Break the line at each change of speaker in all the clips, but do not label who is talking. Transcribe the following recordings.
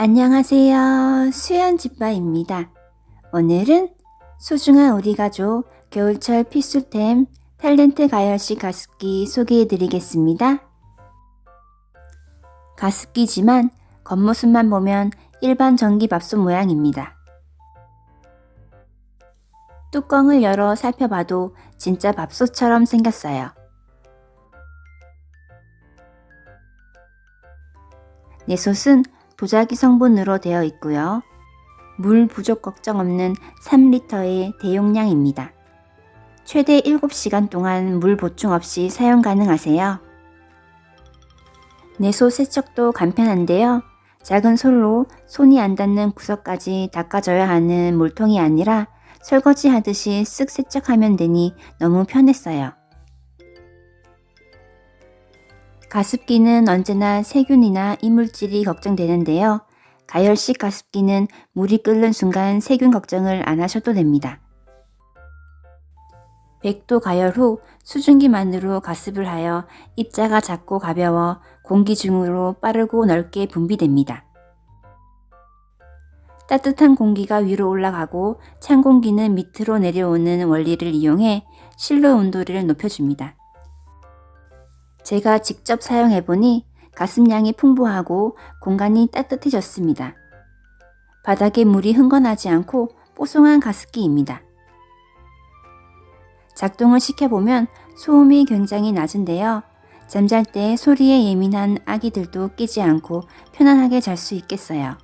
안녕하세요. 수연집바입니다. 오늘은 소중한 우리 가족 겨울철 필수템 탤런트 가열식 가습기 소개해 드리겠습니다. 가습기지만 겉모습만 보면 일반 전기밥솥 모양입니다. 뚜껑을 열어 살펴봐도 진짜 밥솥처럼 생겼어요. 내솥은 도자기 성분으로 되어 있고요. 물 부족 걱정 없는 3리터의 대용량입니다. 최대 7시간 동안 물 보충 없이 사용 가능하세요. 내소 세척도 간편한데요. 작은 솔로 손이 안 닿는 구석까지 닦아줘야 하는 물통이 아니라 설거지 하듯이 쓱 세척하면 되니 너무 편했어요. 가습기는 언제나 세균이나 이물질이 걱정되는데요. 가열식 가습기는 물이 끓는 순간 세균 걱정을 안 하셔도 됩니다. 100도 가열 후 수증기만으로 가습을 하여 입자가 작고 가벼워 공기 중으로 빠르고 넓게 분비됩니다. 따뜻한 공기가 위로 올라가고 찬 공기는 밑으로 내려오는 원리를 이용해 실로 온도를 높여줍니다. 제가 직접 사용해보니 가습량이 풍부하고 공간이 따뜻해졌습니다. 바닥에 물이 흥건하지 않고 뽀송한 가습기입니다. 작동을 시켜보면 소음이 굉장히 낮은데요. 잠잘 때 소리에 예민한 아기들도 깨지 않고 편안하게 잘 수 있겠어요.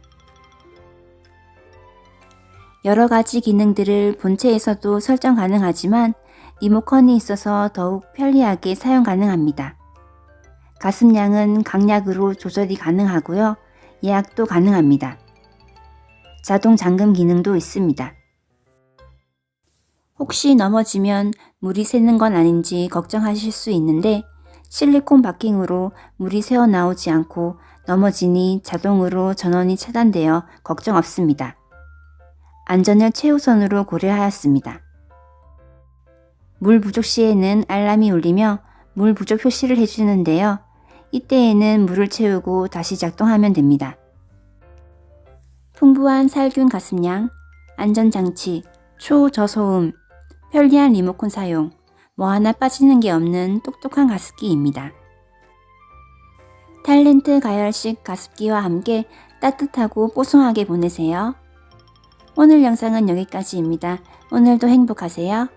여러 가지 기능들을 본체에서도 설정 가능하지만 리모컨이 있어서 더욱 편리하게 사용 가능합니다. 가습량은 강약으로 조절이 가능하고요. 예약도 가능합니다. 자동 잠금 기능도 있습니다. 혹시 넘어지면 물이 새는 건 아닌지 걱정하실 수 있는데 실리콘 바킹으로 물이 새어 나오지 않고 넘어지니 자동으로 전원이 차단되어 걱정 없습니다. 안전을 최우선으로 고려하였습니다. 물 부족 시에는 알람이 울리며 물 부족 표시를 해주는데요. 이때에는 물을 채우고 다시 작동하면 됩니다. 풍부한 살균 가습량, 안전장치, 초저소음, 편리한 리모컨 사용, 뭐 하나 빠지는 게 없는 똑똑한 가습기입니다. 탤런트 가열식 가습기와 함께 따뜻하고 뽀송하게 보내세요. 오늘 영상은 여기까지입니다. 오늘도 행복하세요.